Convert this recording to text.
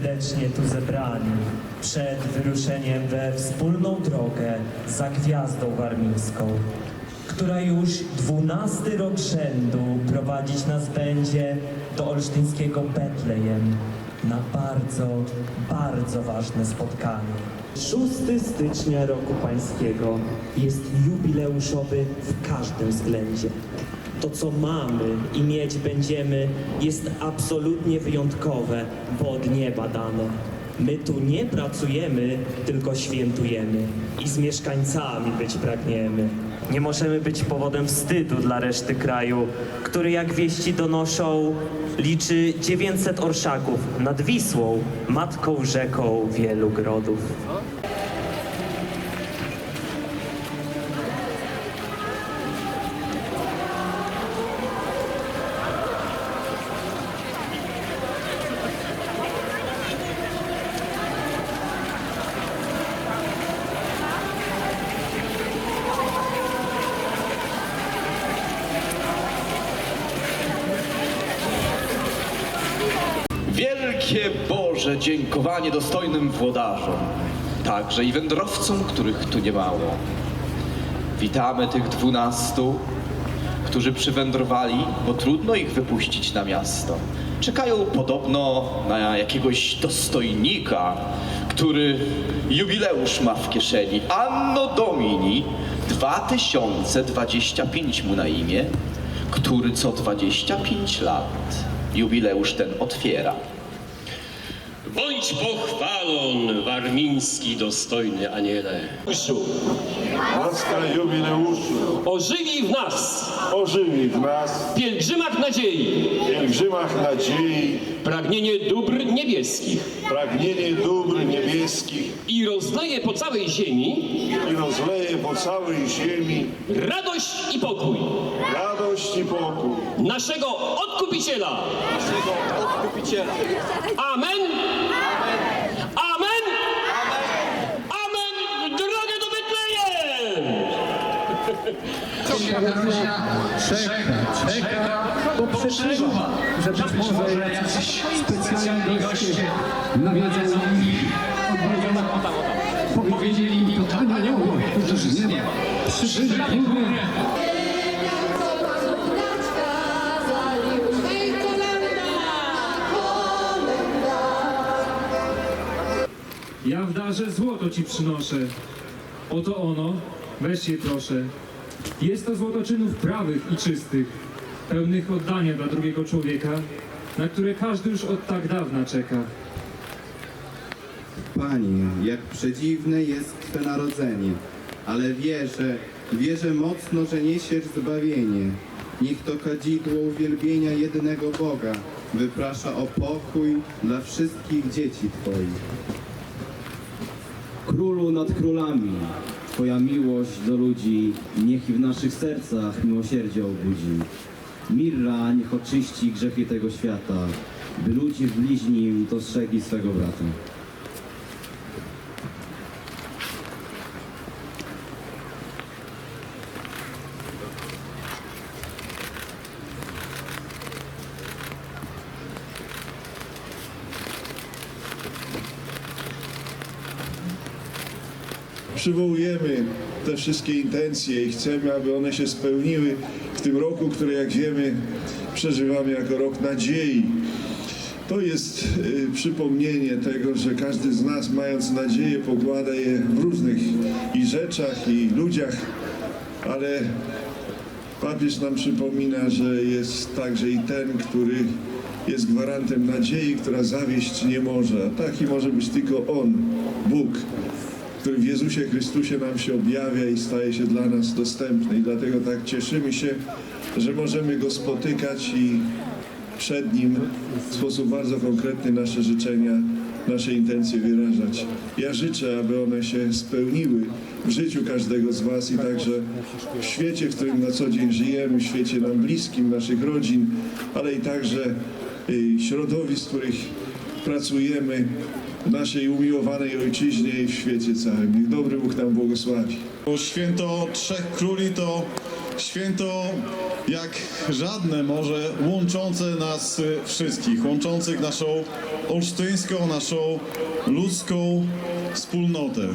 serdecznie tu zebrani przed wyruszeniem we wspólną drogę za gwiazdą warmińską, która już dwunasty rok rzędu prowadzić nas będzie do olsztyńskiego Betlejem na bardzo, bardzo ważne spotkanie. 6 stycznia roku pańskiego jest jubileuszowy w każdym względzie. To, co mamy i mieć będziemy, jest absolutnie wyjątkowe, bo od nieba dane. My tu nie pracujemy, tylko świętujemy i z mieszkańcami być pragniemy. Nie możemy być powodem wstydu dla reszty kraju, który, jak wieści donoszą, liczy 900 orszaków nad Wisłą, matką rzeką wielu grodów. Wielkie Boże dziękowanie dostojnym włodarzom, także i wędrowcom, których tu nie mało. Witamy tych dwunastu, którzy przywędrowali, bo trudno ich wypuścić na miasto. Czekają podobno na jakiegoś dostojnika, który jubileusz ma w kieszeni. Anno Domini 2025 mu na imię, który co 25 lat jubileusz ten otwiera. Bądź pochwalon, warmiński dostojny aniele. Łaska jubileuszu Ożywi w nas, ożywi w nas, pielgrzymach nadziei, pielgrzymach nadziei, pragnienie dóbr niebieskich pragnienie dóbr niebieskich i rozleje po całej ziemi i rozleje po całej ziemi radość i pokój radość i pokój. naszego Odkupiciela. Amen. Amen. Amen. W drogę do Betlejem. Światownia czeka, czeka, bo przeczuwa, że być może jacyś specjalni goście ich odwiedzione. Powiedzieli mi to aniołowie, którzy z nieba przybyli w górę. Ja w darze złoto ci przynoszę. Oto ono, weź je proszę. Jest to złoto czynów prawych i czystych, pełnych oddania dla drugiego człowieka, na które każdy już od tak dawna czeka. Panie, jak przedziwne jest Twe narodzenie, ale wierzę, wierzę mocno, że niesiesz zbawienie. Niech to kadzidło uwielbienia jednego Boga wyprasza o pokój dla wszystkich dzieci Twoich. Królu nad królami, Twoja miłość do ludzi niech i w naszych sercach miłosierdzie obudzi. Mirra niech oczyści grzechy tego świata, by ludzie w bliźnim dostrzegli swego brata. Przywołujemy te wszystkie intencje i chcemy, aby one się spełniły w tym roku, który jak wiemy przeżywamy jako rok nadziei. To jest y, przypomnienie tego, że każdy z nas mając nadzieję pokłada je w różnych i rzeczach i ludziach, ale papież nam przypomina, że jest także i ten, który jest gwarantem nadziei, która zawieść nie może. Taki może być tylko On, Bóg, który w Jezusie Chrystusie nam się objawia i staje się dla nas dostępny. I dlatego tak cieszymy się, że możemy Go spotykać i przed Nim w sposób bardzo konkretny nasze życzenia, nasze intencje wyrażać. Ja życzę, aby one się spełniły w życiu każdego z Was i także w świecie, w którym na co dzień żyjemy, w świecie nam bliskim, naszych rodzin, ale i także y, środowisk, których pracujemy w naszej umiłowanej ojczyźnie i w świecie całym. Niech dobry Bóg nam błogosławi. Święto Trzech Króli to święto jak żadne może łączące nas wszystkich, łączących naszą olsztyńską, naszą ludzką wspólnotę.